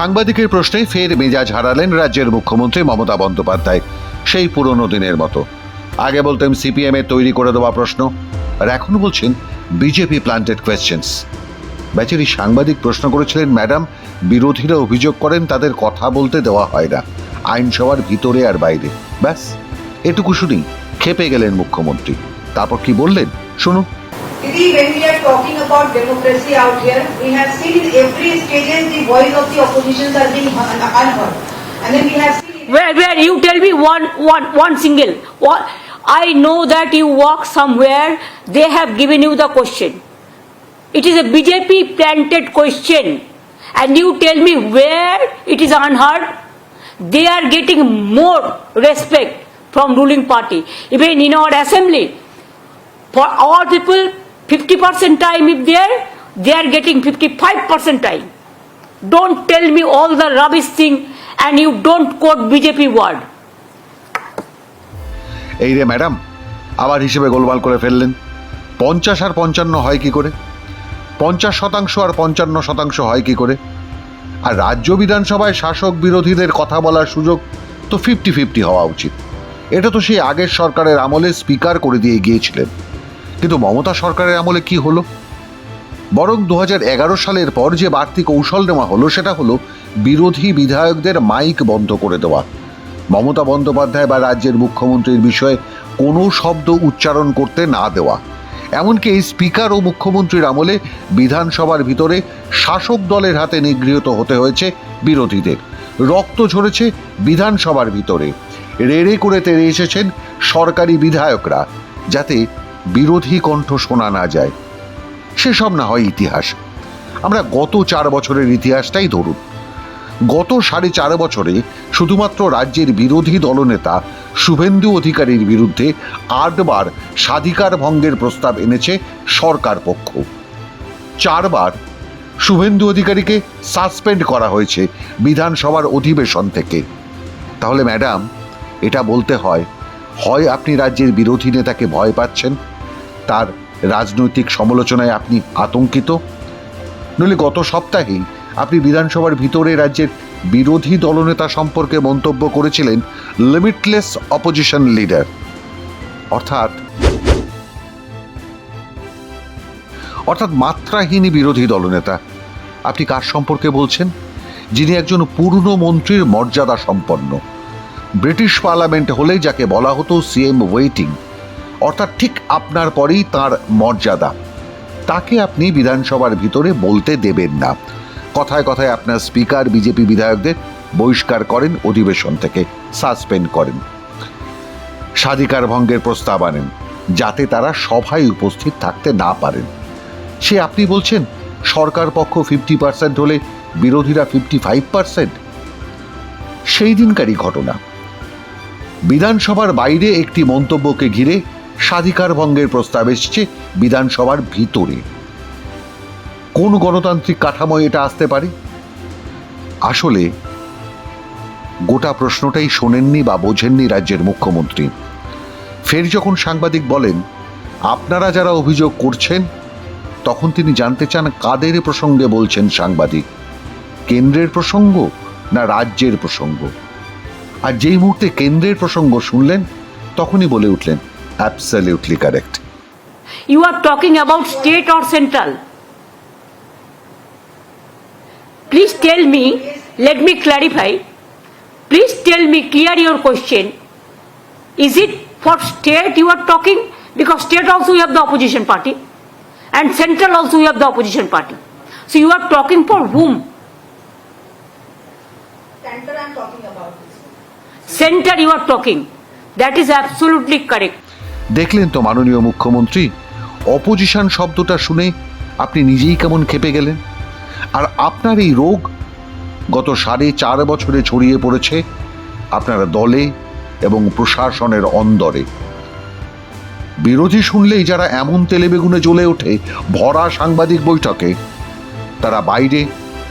সাংবাদিকের প্রশ্নে ফের মেজাজ হারালেন রাজ্যের মুখ্যমন্ত্রী মমতা বন্দ্যোপাধ্যায়, সেই পুরনো দিনের মতো। আগে বলতেন সিপিএম এর তৈরি করে দেওয়া প্রশ্ন, আর এখন বলছেন বিজেপি প্লান্টেড কোয়েশ্চেন্স বেচারি সাংবাদিক প্রশ্ন করেছিলেন, ম্যাডাম, বিরোধীরা অভিযোগ করেন, তাদের কথা বলতে দেওয়া হয় না। আইনসভার ভিতরে আর বাইরে। ব্যাস, এটুকু শুনেই খেপে গেলেন মুখ্যমন্ত্রী। তারপর কি বললেন? শুনুন। Didi, when we are talking about democracy out here, we have seen in every stages the voice of the oppositions are being unheard. And then we have seen. Where, where you tell me one, one, one single. What, I know that you walk somewhere, they have given you the question. It is a BJP planted question. And you tell me where it is unheard. They are getting more respect from ruling party. Even in our assembly, for our people, 50% time if there, they are getting 55% time. Don't tell me all the rubbish thing and you don't quote BJP word. এই রে madam আবার হিসেবে গোলমাল করে ফেললেন। পঞ্চাশ আর পঞ্চান্ন হয় কি করে? পঞ্চাশ শতাংশ আর পঞ্চান্ন শতাংশ হয় কি করে? আর রাজ্য বিধানসভায় শাসক বিরোধীদের কথা বলার সুযোগ তো ফিফটি ফিফটি হওয়া উচিত। এটা তো সেই আগের সরকারের আমলে স্পিকার করে দিয়ে গিয়েছিলেন। কিন্তু মমতা সরকারের আমলে কি হলো? বরং দু সালের পর যে বাড়তি কৌশল নেওয়া হলো, সেটা হলো বিরোধী বিধায়কদের মাইক বন্ধ করে দেওয়া। মমতা বন্দ্যোপাধ্যায় বা রাজ্যের মুখ্যমন্ত্রীর বিষয়ে কোনো শব্দ উচ্চারণ করতে না দেওয়া। এমনকি এই স্পিকার ও মুখ্যমন্ত্রীর আমলে বিধানসভার ভিতরে শাসক দলের হাতে নিগৃহীত হতে হয়েছে বিরোধীদের। রক্ত ঝরেছে বিধানসভার ভিতরে। রেড়ে করে তেড়ে এসেছেন সরকারি বিধায়করা, যাতে বিরোধী কণ্ঠ শোনা না যায়। সেসব না হয় ইতিহাস। আমরা গত চার বছরের ইতিহাসটাই ধরুন। গত সাড়ে চার বছরে শুধুমাত্র রাজ্যের বিরোধী দলনেতা শুভেন্দু অধিকারীর বিরুদ্ধে আটবার স্বাধিকার ভঙ্গের প্রস্তাব এনেছে সরকার পক্ষ। চারবার শুভেন্দু অধিকারীকে সাসপেন্ড করা হয়েছে বিধানসভার অধিবেশন থেকে। তাহলে ম্যাডাম, এটা বলতে হয় হয় আপনি রাজ্যের বিরোধী নেতাকে ভয় পাচ্ছেন? তার রাজনৈতিক সমালোচনায় আপনি আতঙ্কিত? নইলে গত সপ্তাহেই আপনি বিধানসভার ভিতরে রাজ্যের বিরোধী দলনেতা সম্পর্কে মন্তব্য করেছিলেন লিমিটলেস অপোজিশন লিডার অর্থাৎ অর্থাৎ মাত্রাহীন বিরোধী দলনেতা। আপনি কার সম্পর্কে বলছেন? যিনি একজন পূর্ণ মন্ত্রীর মর্যাদা সম্পন্ন। ব্রিটিশ পার্লামেন্ট হলে যাকে বলা হতো সিএম ওয়েটিং অর্থাৎ ঠিক আপনার পরেই তার মর্যাদা। তাকে আপনি বিধানসভার ভিতরে বলতে দেবেন না। কথায় কথায় আপনার স্পিকার, বিজেপি বিধায়কদের বহিষ্কার করেন, অধিবেশন থেকে সাসপেন্ড করেন। স্বাধিকার ভঙ্গের প্রস্তাব আনেন, যাতে তারা সভায় উপস্থিত থাকতে না পারেন। সে আপনি বলছেন, সরকার পক্ষ ফিফটি পার্সেন্ট হলে বিরোধীরা ফিফটি ফাইভ পার্সেন্ট? সেই দিনকারই ঘটনা। বিধানসভার বাইরে একটি মন্তব্যকে ঘিরে স্বাধিকার ভঙ্গের প্রস্তাব এসছে বিধানসভার ভিতরে। কোন গণতান্ত্রিক কাঠামোয় এটা আসতে পারে? আসলে গোটা প্রশ্নটাই শোনেননি বা বোঝেননি রাজ্যের মুখ্যমন্ত্রী। ফের যখন সাংবাদিক বলেন, আপনারা যারা অভিযোগ করছেন, তখন তিনি জানতে চান কাদের প্রসঙ্গে বলছেন সাংবাদিক? কেন্দ্রের প্রসঙ্গ না রাজ্যের প্রসঙ্গ? আর যেই মুহূর্তে কেন্দ্রের প্রসঙ্গ শুনলেন তখনই বলে উঠলেন absolutely correct You are talking about state or central. Please tell me, let me clarify. Please tell me clear your question. Is it for state you are talking? Because state also you have the opposition party. And central also you have the opposition party. So you are talking for whom? Center you are talking. That is absolutely correct. দেখলেন তো মাননীয় মুখ্যমন্ত্রী, opposition শব্দটা শুনে আপনি নিজেই কেমন খেপে গেলেন আর আপনার এই রোগ গত সাড়ে চার বছরে ছড়িয়ে পড়েছে আপনার দলে এবং প্রশাসনের অন্দরে বিরোধী শুনলেই যারা এমন তেলে বেগুনে জ্বলে ওঠে, ভরা সাংবাদিক বৈঠকে, তারা বাইরে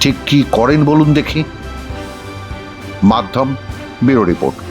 ঠিক কি করেন বলুন দেখি মাধ্যম ব্যুরো রিপোর্ট।